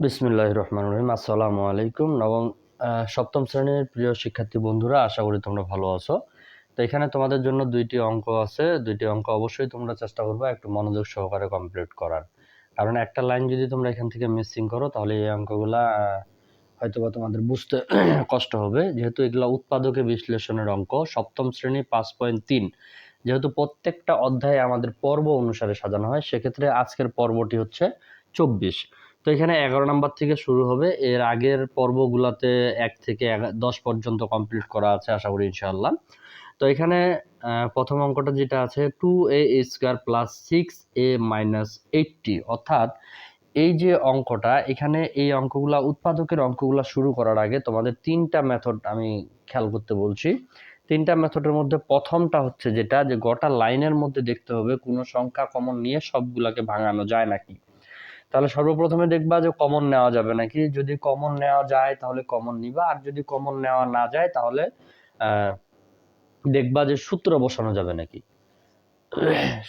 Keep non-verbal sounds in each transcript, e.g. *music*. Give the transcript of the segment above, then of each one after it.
বিসমিল্লাহ রহমান রহিম। আসসালামু আলাইকুম। নবম সপ্তম শ্রেণির প্রিয় শিক্ষার্থী বন্ধুরা, আশা করি তোমরা ভালো আছো। তো এখানে তোমাদের জন্য দুইটি অঙ্ক আছে। দুইটি অঙ্ক অবশ্যই তোমরা চেষ্টা করবে একটু মনোযোগ সহকারে কমপ্লিট করার। কারণ একটা লাইন যদি তোমরা এখান থেকে মিসিং করো, তাহলে এই অঙ্কগুলা হয়তোবা তোমাদের বুঝতে *clears throat* কষ্ট হবে। যেহেতু এগুলো উৎপাদকে বিশ্লেষণের অঙ্ক, সপ্তম শ্রেণি পাঁচ পয়েন্ট তিন। যেহেতু প্রত্যেকটা অধ্যায়ে আমাদের পর্ব অনুসারে সাজানো হয়, সেক্ষেত্রে আজকের পর্বটি হচ্ছে চব্বিশ। তো এখানে এগারো নাম্বার থেকে শুরু হবে। এর আগের পর্বগুলোতে এক থেকে দশ পর্যন্ত কমপ্লিট করা আছে, আশা করি ইনশাল্লাহ তো এখানে প্রথম অঙ্কটা যেটা আছে two a square plus six a minus eighty অর্থাৎ এই যে অঙ্কটা, এখানে এই অঙ্কগুলা, উৎপাদকের অঙ্কগুলা শুরু করার আগে তোমাদের তিনটা মেথড আমি খেয়াল করতে বলছি। তিনটা মেথডের মধ্যে প্রথমটা হচ্ছে যেটা, যে গোটা লাইনের মধ্যে দেখতে হবে কোনো সংখ্যা কমন নিয়ে সবগুলাকে ভাঙানো যায় নাকি। তাহলে সর্বপ্রথমে দেখবা যে কমন নেওয়া যাবে নাকি? যদি কমন নেওয়া যায় তাহলে কমন নিবা, আর যদি কমন নেওয়া না যায় তাহলে দেখবা যে সূত্র বসানো যাবে নাকি।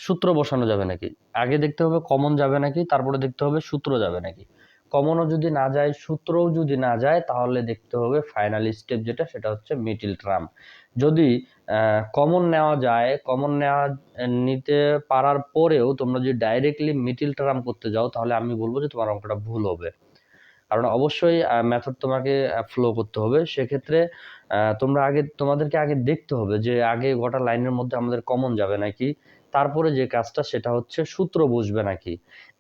সূত্র বসানো যাবে নাকি। আগে দেখতে হবে কমন যাবে নাকি, তারপরে দেখতে হবে সূত্র যাবে নাকি। কমনও যদি না যায়, সূত্রও যদি না যায় তাহলে দেখতে হবে ফাইনাল স্টেপ যেটা, সেটা হচ্ছে মিডিল টার্ম যদি কমন নেওয়া যায়। কমন নেওয়া নিতে পারার পরেও তোমরা যদি ডাইরেক্টলি মিটিল টার্ম করতে যাও, তাহলে আমি বলব যে তোমার অঙ্কটা ভুল হবে। কারণ অবশ্যই মেথড তোমাকে ফ্লো করতে হবে। সেক্ষেত্রে তোমরা আগে, তোমাদেরকে আগে দেখতে হবে যে আগে গোটা লাইনের মধ্যে আমাদের কমন যাবে নাকি। তারপরে যে কাজটা সেটা হচ্ছে সূত্র বুঝবে নাকি?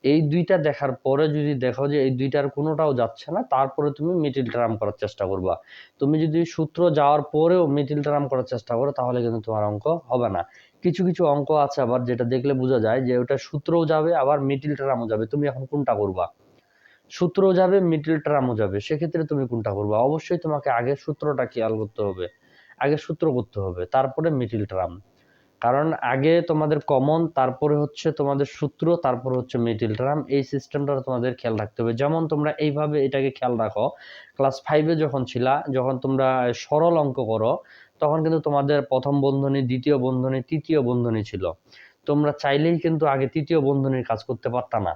এই দুইটা দেখার পরে যদি দেখো যে এই দুইটার কোনোটাও যাচ্ছে না, তারপরে তুমি মিডিল টার্ম করার চেষ্টা করবা। তুমি যদি সূত্র যাওয়ার পরেও মিডিল টার্ম করার চেষ্টা করো, তাহলে কিন্তু তোমার অঙ্ক হবে না। কিছু কিছু অঙ্ক আছে আবার যেটা দেখলে বোঝা যায় যে ওটা সূত্রও যাবে, আবার মিডিল টার্মও যাবে। তুমি এখন কোনটা করবা? সূত্র যাবে মিডল টার্মও যাবে। সেক্ষেত্রে তুমি কোনটা করবে? অবশ্যই তোমাকে আগে সূত্রটা খেয়াল করতে হবে। আগে সূত্র করতে হবে, তারপরে মিডল টার্ম কারণ আগে তোমাদের কমন তারপরে হচ্ছে তোমাদের সূত্র, তারপরে হচ্ছে মিডিল টার্ম এই সিস্টেমটা তোমাদের খেয়াল রাখতে হবে। যেমন তোমরা এইভাবে এটাকে খেয়াল রাখো ক্লাস ফাইভে যখন ছিলা, যখন তোমরা সরল অঙ্ক করো, তখন কিন্তু তোমাদের প্রথম বন্ধনী, দ্বিতীয় বন্ধনী, তৃতীয় বন্ধনী ছিল। তোমরা চাইলেই কিন্তু আগে তৃতীয় বন্ধনীর কাজ করতে পারতা না।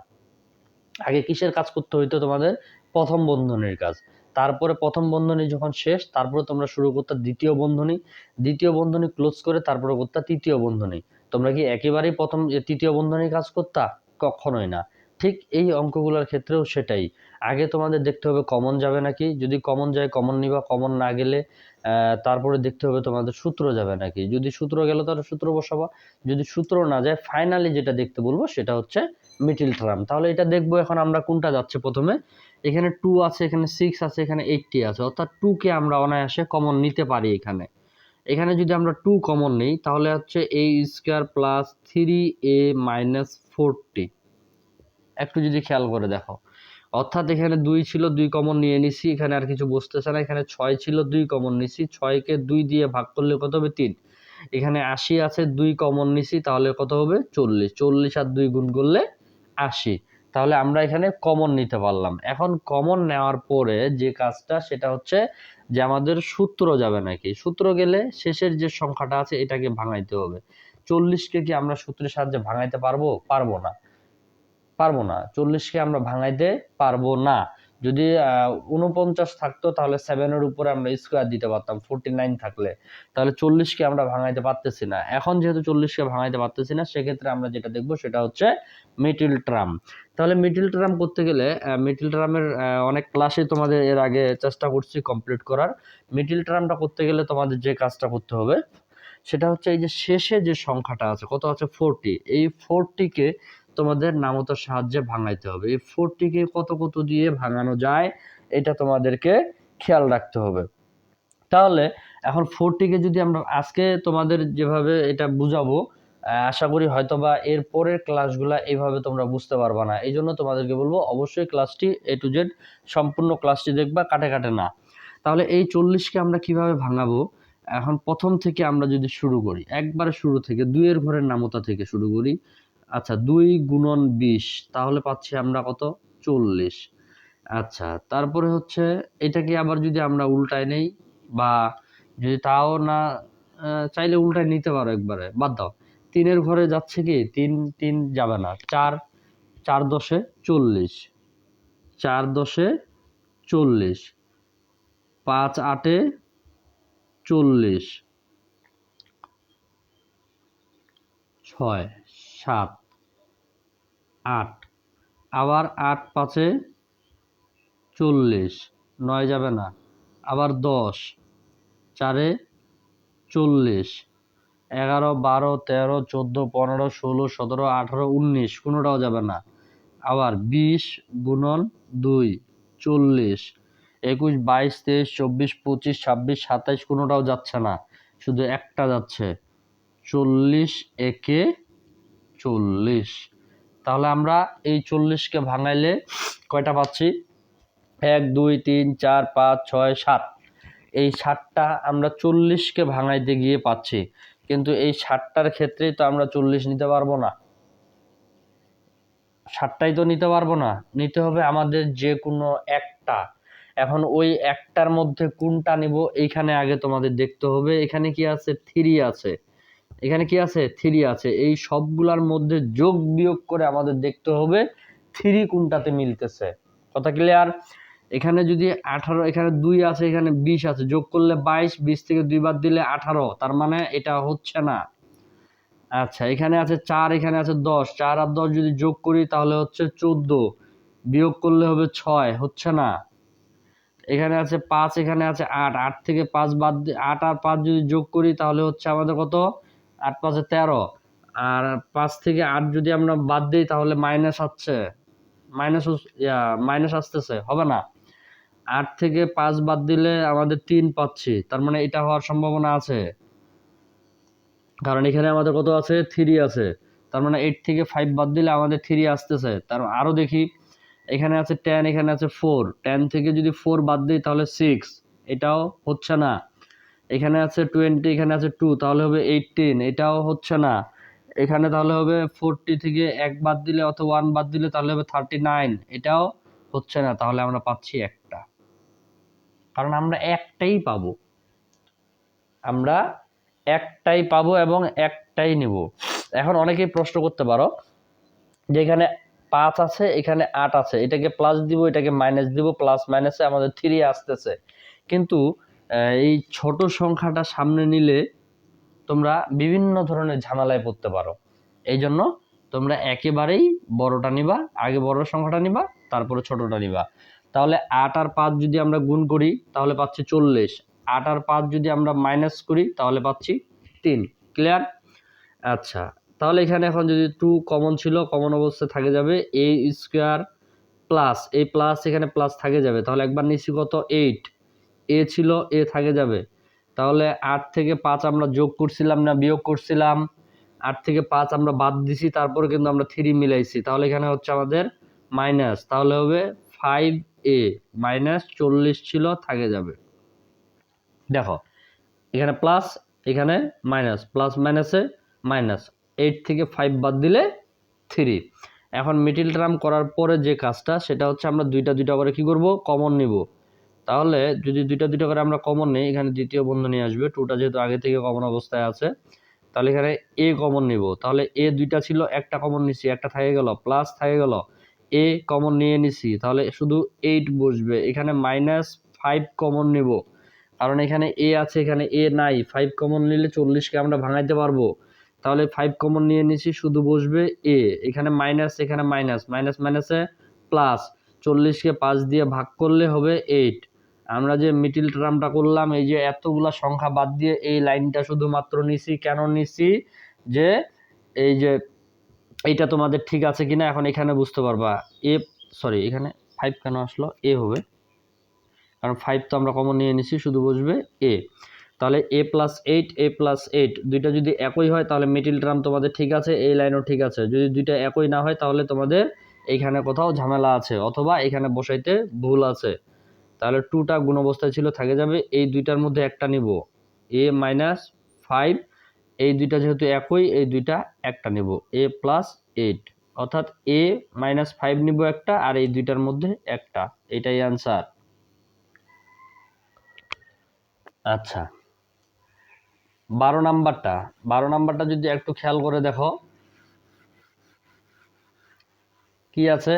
আগে কিসের কাজ করতে হইতো তোমাদের? প্রথম বন্ধনীর কাজ। তারপরে প্রথম বন্ধনী যখন শেষ, তারপরে তোমরা শুরু করতে দ্বিতীয় বন্ধনী দ্বিতীয় বন্ধনী ক্লোজ করে তারপরে করতে তৃতীয় বন্ধনী। তোমরা কি একেবারেই প্রথম তৃতীয় বন্ধনীর কাজ করতা? কখনোই না। ঠিক এই অঙ্কগুলোর ক্ষেত্রেও সেটাই। আগে তোমাদের দেখতে হবে কমন যাবে নাকি? যদি কমন যায় কমন নিবা কমন না গেলে তারপরে দেখতে হবে তোমাদের সূত্র যাবে নাকি? যদি সূত্র গেলে তাহলে সূত্র বসাবা। যদি সূত্র না যায় ফাইনালি যেটা দেখতে বলব সেটা হচ্ছে মিডিল টার্ম তাহলে এটা দেখব এখন আমরা কোনটা যাচ্ছে প্রথমে। এখানে টু আছে, এখানে সিক্স আছে, এখানে এইটটি আছে। অর্থাৎ টুকে আমরা অনায়াসে কমন নিতে পারি এখানে। এখানে যদি আমরা টু কমন নিই, তাহলে হচ্ছে a square plus three a minus forty একটু যদি খেয়াল করে দেখো। অর্থাৎ এখানে দুই ছিল, দুই কমন নিয়ে নিছি, এখানে আর কিছু বসতেছে না। এখানে ছয় ছিল, দুই কমন নিছি। ছয়কে দুই দিয়ে ভাগ করলে কত হবে? তিন। এখানে আশি আছে, দুই কমন নিছি, তাহলে কত হবে? চল্লিশ। চল্লিশ আর দুই গুণ করলে আশি। তাহলে আমরা এখানে কমন নিতে পারলাম। এখন কমন নেওয়ার পরে যে কাজটা, সেটা হচ্ছে যে আমাদের সূত্র যাবে নাকি? সূত্র গেলে শেষের যে সংখ্যাটা আছে, এটাকে ভাঙাইতে হবে। চল্লিশকে কি আমরা সূত্রের সাহায্যে ভাঙাইতে পারব? পারব না। পারব না। চল্লিশকে আমরা ভাঙাইতে পারব না। যদি উনপঞ্চাশ থাকতো, তাহলে সেভেনের উপরে আমরা স্কোয়ার দিতে পারতাম ফোরটি নাইন থাকলে। তাহলে চল্লিশকে আমরা ভাঙাইতে পারতেছি না। এখন যেহেতু চল্লিশকে ভাঙাইতে পারতেছি না, সেক্ষেত্রে আমরা যেটা দেখব সেটা হচ্ছে মিডিল ট্রাম তাহলে মিডিল ট্রাম করতে গেলে মিডিল ট্রামের অনেক ক্লাসে তোমাদের এর আগে চেষ্টা করছি কমপ্লিট করার। মিডিল ট্রামটা করতে গেলে তোমাদের যে কাজটা করতে হবে, সেটা হচ্ছে এই যে শেষে যে সংখ্যাটা আছে, কত আছে? ফোরটি এই ফোরটিকে তোমাদের নামতার সাহায্যে ভাঙাইতে হবে। এই ফোরটিকে কত কত দিয়ে ভাঙানো যায়, এটা তোমাদেরকে খেয়াল রাখতে হবে। তাহলে এখন ফোরটিকে যদি আমরা আজকে তোমাদের যেভাবে এটা বুঝাবো আশা করি হয়তোবা এর পরের ক্লাসগুলা এইভাবে তোমরা বুঝতে পারবা না। এই জন্য তোমাদেরকে বলব, অবশ্যই ক্লাসটি এ টু জেড সম্পূর্ণ ক্লাসটি দেখবা, কাটে কাটে না। তাহলে এই চল্লিশকে আমরা কীভাবে ভাঙাবো? এখন প্রথম থেকে আমরা যদি শুরু করি, একবারে শুরু থেকে, দুইয়ের ঘরের নামতা থেকে শুরু করি আচ্ছা দুই গুণন বিশ, তাহলে পাচ্ছি আমরা কত? চল্লিশ। আচ্ছা তারপরে হচ্ছে এটাকে আবার যদি আমরা উল্টায় নেই বা যদি তাও না চাইলে উল্টায় নিতে পারো একবারে, বাদ দাও। তিনের ঘরে যাচ্ছে কি? তিন তিন যাবে না, চার চার দশে চল্লিশ, চার দশে চল্লিশ, পাঁচ আটে চল্লিশ, ছয়। সাত, আট, আবার আট পাঁচে চল্লিশ, নয় যাবে না, আবার দশ, চারে চল্লিশ, এগারো, বারো, তেরো, চোদ্দ, পনেরো, ষোলো, সতেরো, আঠারো, উনিশ, কোনোটাও যাবে না, আবার বিশ গুণন দুই, চল্লিশ, একুশ, বাইশ, তেইশ, চব্বিশ, পঁচিশ, ছাব্বিশ, সাতাইশ, কোনোটাও যাচ্ছে না, শুধু একটা যাচ্ছে, চল্লিশ একে চল্লিশ। তাহলে আমরা এই চল্লিশকে ভাঙাইলে কয়টা পাচ্ছি? এক, দুই, তিন, চার, পাঁচ, ছয়, সাত। এই ষাটটা আমরা চল্লিশকে ভাঙাইতে গিয়ে পাচ্ছি। কিন্তু এই ষাটটার ক্ষেত্রেই তো আমরা চল্লিশ নিতে পারব না। ষাটটাই তো নিতে পারব না। নিতে হবে আমাদের যে কোনো একটা। এখন ওই একটার মধ্যে কোনটা নিব, এইখানে আগে তোমাদের দেখতে হবে। এখানে কি আছে? থ্রি আছে। এখানে কি আছে? থ্রি আছে। এই সবগুলার মধ্যে যোগ বিয়োগ করে আমাদের দেখতে হবে থ্রি কোনটাতে মিলতেছে। কথা ক্লিয়ার এখানে যদি আঠারো, এখানে দুই আছে, এখানে বিশ আছে। যোগ করলে বাইশ, বিশ থেকে দুই বাদ দিলে আঠারো। তার মানে এটা হচ্ছে না। আচ্ছা এখানে আছে চার, এখানে আছে দশ। চার আর দশ যদি যোগ করি তাহলে হচ্ছে চোদ্দ। বিয়োগ করলে হবে ছয়। হচ্ছে না? এখানে আছে পাঁচ, এখানে আছে আট। আট থেকে পাঁচ বাদ আট আর পাঁচ যদি যোগ করি তাহলে হচ্ছে আমাদের কত? আট, পাঁচে তেরো। আর পাঁচ থেকে আট যদি আমরা বাদ দিই, তাহলে মাইনাস আসছে মাইনাস মাইনাস আসতেছে, হবে না। আট থেকে পাঁচ বাদ দিলে আমাদের তিন পাচ্ছি, তার মানে এটা হওয়ার সম্ভাবনা আছে। কারণ এখানে আমাদের কত আছে? থ্রি আছে। তার মানে এইট থেকে ফাইভ বাদ দিলে আমাদের থ্রি আসতেছে। তার আরও দেখি, এখানে আছে টেন এখানে আছে ফোর টেন থেকে যদি ফোর বাদ দিই, তাহলে সিক্স এটাও হচ্ছে না। এখানে আছে টোয়েন্টি এখানে আছে টু তাহলে হবে এইটিন এটাও হচ্ছে না। এখানে তাহলে হবে ফোরটি থেকে এক বাদ দিলে অথবা ওয়ান বাদ দিলে তাহলে হবে থার্টি নাইন এটাও হচ্ছে না, তাহলে আমরা পাচ্ছি একটা। কারণ আমরা একটাই পাবো। আমরা একটাই পাবো এবং একটাই নিব। এখন অনেকেই প্রশ্ন করতে পারো যে এখানে পাঁচ আছে, এখানে আট আছে, এটাকে প্লাস দিব, এটাকে মাইনাস দিব প্লাস মাইনাসে আমাদের থ্রি আসতেছে। কিন্তু এই ছোট সংখ্যাটা সামনে নিলে তোমরা বিভিন্ন ধরনের ঝামেলায় পড়তে পারো। এই জন্য তোমরা একেবারেই বড়টা নিবা, আগে বড় সংখ্যাটা নিবা, তারপরে ছোটটা নিবা। তাহলে আট আর পাঁচ যদি আমরা গুণ করি, তাহলে পাচ্ছি চল্লিশ। আট আর পাঁচ যদি আমরা মাইনাস করি, তাহলে পাচ্ছি তিন। ক্লিয়ার আচ্ছা তাহলে এখানে এখন যদি টু কমন ছিল কমন অবস্থায় থাকে যাবে এ স্কোয়ার প্লাস এই প্লাস এখানে প্লাস থাকে যাবে। তাহলে একবার নিচ্ছি কত? এইট এ ছিল, এ থাকে যাবে। তাহলে আট থেকে পাঁচ আমরা যোগ করছিলাম না, বিয়োগ করছিলাম। আট থেকে পাঁচ আমরা বাদ দিছি, তারপরে কিন্তু আমরা থ্রি মিলাইছি। তাহলে এখানে হচ্ছে আমাদের মাইনাস তাহলে হবে ফাইভ এ মাইনাস চল্লিশ ছিল, থাকে যাবে। দেখো, এখানে প্লাস এখানে মাইনাস প্লাস মাইনাসে মাইনাস এইট থেকে ফাইভ বাদ দিলে থ্রি এখন মিডিল টার্ম করার পরে যে কাজটা, সেটা হচ্ছে আমরা দুইটা দুইটা করে কি করব? কমন নিব। তাহলে যদি দুইটা দুইটা করে আমরা কমন নিই, এখানে দ্বিতীয় বন্ধু নিয়ে আসবে টুটা যেহেতু আগে থেকে কমন অবস্থায় আছে, তাহলে এখানে এ কমন নিব। তাহলে এ দুইটা ছিল, একটা কমন নিছি, একটা থাকে গেল প্লাস থাকে গেল এ কমন নিয়ে নিছি, তাহলে শুধু এইট বসবে। এখানে মাইনাস ফাইভ কমন নিব। কারণ এখানে এ আছে, এখানে এ নাই ফাইভ কমন নিলে চল্লিশকে আমরা ভাঙাইতে পারব। তাহলে ফাইভ কমন নিয়ে নিছি, শুধু বসবে এ এখানে মাইনাস এখানে মাইনাস মাইনাস মাইনাসে প্লাস চল্লিশকে পাঁচ দিয়ে ভাগ করলে হবে এইট আমরা যে মিডিল টার্মটা করলাম, এই যে এতগুলা সংখ্যা বাদ দিয়ে এই লাইনটা শুধুমাত্র নিছি। কেন নিছি? যে এই যে এইটা তোমাদের ঠিক আছে কিনা এখন এখানে বুঝতে পারবা। এ সরি এখানে ফাইভ কেন আসলো? এ হবে। কারণ ফাইভ তো আমরা কমন নিয়ে নিছি, শুধু বসবে এ। তাহলে a plus eight a plus eight দুইটা যদি একই হয় তাহলে মিডিল টার্ম তোমাদের ঠিক আছে, এই লাইনও ঠিক আছে। যদি দুইটা একই না হয় তাহলে তোমাদের এইখানে কোথাও ঝামেলা আছে, অথবা এখানে বসাইতে ভুল আছে। তাহলে টুটা গুণ অবস্থায় ছিল, থাকে যাবে, এই দুইটার মধ্যে একটা নিব। এ মাইনাস ফাইভ এই দুইটা যেহেতু একই, এই দুইটা একটা নিব। এ প্লাস এইট অর্থাৎ এ মাইনাস ফাইভ নিব একটা, আর এই দুইটার মধ্যে একটা। এটাই অ্যান্সার আচ্ছা। বারো নাম্বারটা বারো নাম্বারটা যদি একটু খেয়াল করে দেখো। কি আছে?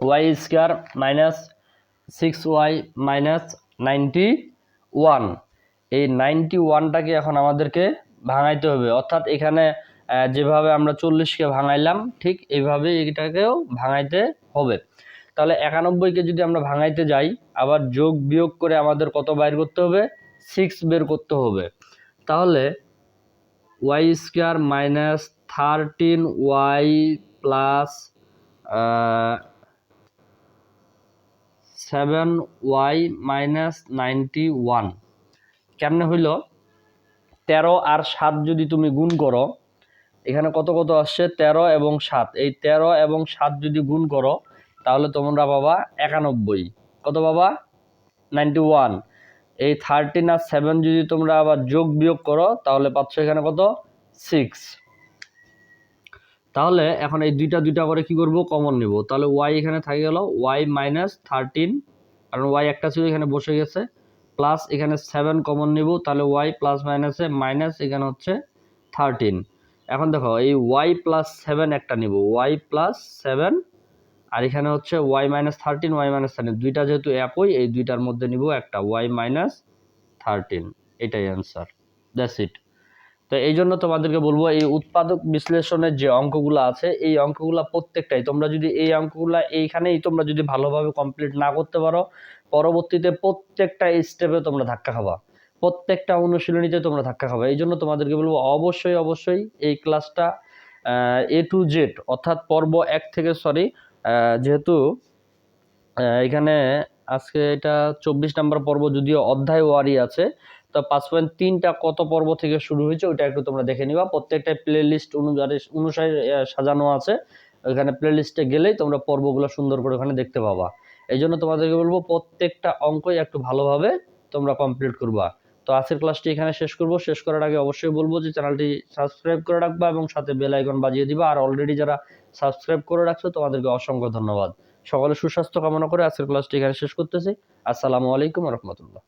Y square minus six y minus ninety one এই নাইনটি ওয়ানটাকে এখন আমাদেরকে ভাঙাইতে হবে। অর্থাৎ এখানে যেভাবে আমরা চল্লিশকে ভাঙাইলাম, ঠিক এইভাবে এটাকেও ভাঙাইতে হবে। তাহলে একানব্বইকে যদি আমরা ভাঙাইতে যাই, আবার যোগ বিয়োগ করে আমাদের কত বাইর করতে হবে? সিক্স বের করতে হবে। তাহলে y square minus thirteen y plus seven y minus ninety one কেমনে হইল? তেরো আর সাত যদি তুমি গুণ করো, এখানে কত কত আসছে? তেরো এবং সাত। এই তেরো এবং সাত যদি গুণ করো, তাহলে তোমরা পাবা একানব্বই। কত পাবা? নাইনটি ওয়ান এই থার্টিন আর সেভেন যদি তোমরা আবার যোগ বিয়োগ করো, তাহলে পাচ্ছ এখানে কত? সিক্স তাহলে এখন এই দুইটা দুইটা করে কি করব? কমন নিব। তাহলে ওয়াই এখানে থাকে গেল ওয়াই মাইনাস থার্টিন কারণ ওয়াই একটা ছিল, এখানে বসে গেছে। প্লাস এখানে সেভেন কমন নিব, তাহলে ওয়াই প্লাস মাইনাসে মাইনাস এখানে হচ্ছে থার্টিন এখন দেখো, এই ওয়াই প্লাস সেভেন একটা নিব। ওয়াই প্লাস সেভেন আর এখানে হচ্ছে y minus thirteen y minus thirteen দুইটা যেহেতু একই, এই দুইটার মধ্যে নিব একটা ওয়াই মাইনাস থার্টিন এটাই অ্যান্সার দ্যাটস ইট তো এই জন্য তোমাদেরকে বলব, এই উৎপাদক বিশ্লেষণের যে অঙ্কগুলো আছে, এই অঙ্কগুলো প্রত্যেকটাই, তোমরা যদি এই অঙ্কগুলো এইখানেই তোমরা যদি ভালোভাবে কমপ্লিট না করতে পারো, পরবর্তীতে প্রত্যেকটা স্টেপে তোমরা ধাক্কা খাবা। প্রত্যেকটা অনুশীলনীতে তোমরা ধাক্কা খাবা। এই জন্য তোমাদেরকে বলব, অবশ্যই অবশ্যই এই ক্লাসটা এ টু জেড অর্থাৎ পর্ব এক থেকে সরি যেহেতু এখানে আজকে এটা চব্বিশ নম্বর পর্ব, যদিও অধ্যায় ওয়ারি আছে তো পাঁচ পয়েন্ট তিনটা কত পর্ব থেকে শুরু হয়েছে, ওইটা একটু তোমরা দেখে নিবা। প্রত্যেকটা প্লে লিস্ট অনুযায়ী, অনুসারে সাজানো আছে। ওইখানে প্লে লিস্টে গেলেই তোমরা পর্বগুলো সুন্দর করে ওখানে দেখতে পাবা। এই জন্য তোমাদেরকে বলব, প্রত্যেকটা অঙ্কই একটু ভালোভাবে তোমরা কমপ্লিট করবা। তো আজকের ক্লাসটি এখানে শেষ করব। শেষ করার আগে অবশ্যই বলব যে চ্যানেলটি সাবস্ক্রাইব করে রাখবা এবং সাথে বেল আইকন বাজিয়ে দিবা। আর অলরেডি যারা সাবস্ক্রাইব করে রাখছো, তোমাদেরকে অসংখ্য ধন্যবাদ। সকলে সুস্বাস্থ্য কামনা করে আজকের ক্লাসটি এখানে শেষ করতেছি। আসসালামু আলাইকুম রহমতুল্লাহ।